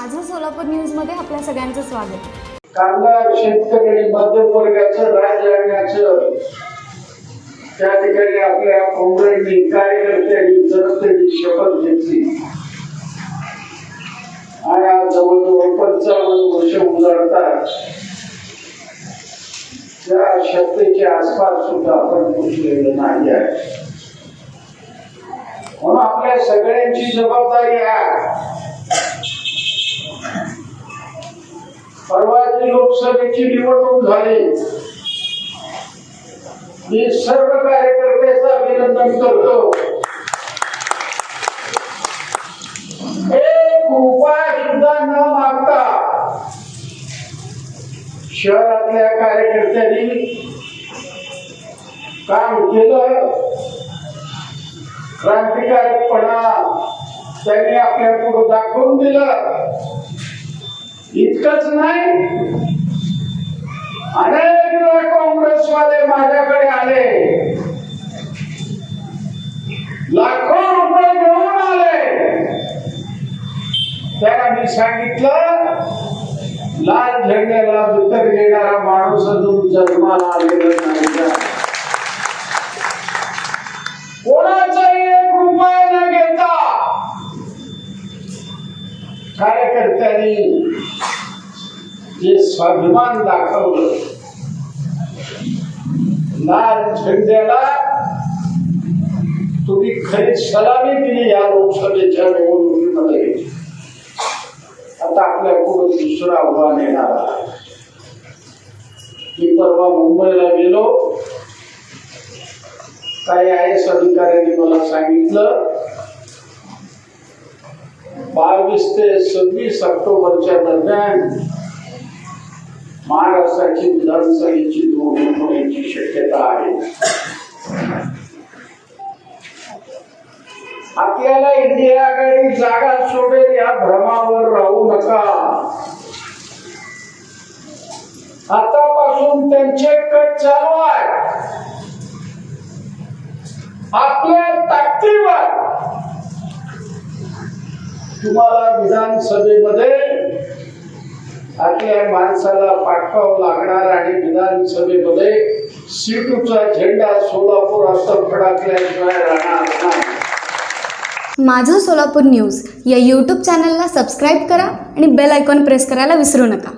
माझं सोलापूर न्यूजमध्ये आपल्या सगळ्यांचं स्वागत. कामगार शेतकरी मध्यम वर्गाचं राज्य आणण्याचं त्या ठिकाणी आपल्या काँग्रेसनी कार्यकर्त्यांनी जनतेची शपथ घेतली. आणि आज जवळजवळ पंचावन्न वर्ष उजाडतात त्या शक्तीच्या आसपास सुद्धा आपण पोचलेलो नाही आहे. म्हणून आपल्या सगळ्यांची जबाबदारी आहे. परवाची लोकसभेची निवडणूक झाली. मी सर्व कार्यकर्त्याचं अभिनंदन करतो. एक रुपया सुद्धा न मागता शहरातल्या कार्यकर्त्यांनी काम केलं क्रांतिकारकपणा त्यांनी आपल्या पुढे दाखवून दिलं. इतकंच नाही. अनेक वेळा काँग्रेसवाले माझ्याकडे आले. लाखो रुपये घेऊन आले. त्याला मी सांगितलं लाल झेंड्याला विकत घेणारा माणूस अजून जन्माला आलेला नाही. कार्यकर्त्यांनी जे स्वाभिमान दाखवलं लाल झेंड्याला तुम्ही खरी सलामी दिली या लोकसभेच्या निवडणुकीमध्ये. आता आपल्या पुढे दुसरं आव्हान येणार मी परवा मुंबईला गेलो. काही आय एस अधिकाऱ्यांनी मला सांगितलं बावीस ते सव्वीस ऑक्टोबरच्या दरम्यान महाराष्ट्राची विधानसभेची निवडणूक होण्याची शक्यता आहे. आपल्याला इंडिया आघाडी जागा सोडेल या भ्रमावर राहू नका. आतापासून त्यांचे कट चालू आहे आपल्या ताकदीवर तुम्हाला विधानसभेमध्ये आपल्या माणसाला पाठवावं लागणार आणि विधानसभेमध्ये सीटूचा झेंडा सोलापूर असं फडकल्याशिवाय राहणार नाही. माझं सोलापूर न्यूज या यूट्यूब चॅनलला सबस्क्राईब करा आणि बेल आयकॉन प्रेस करायला विसरू नका.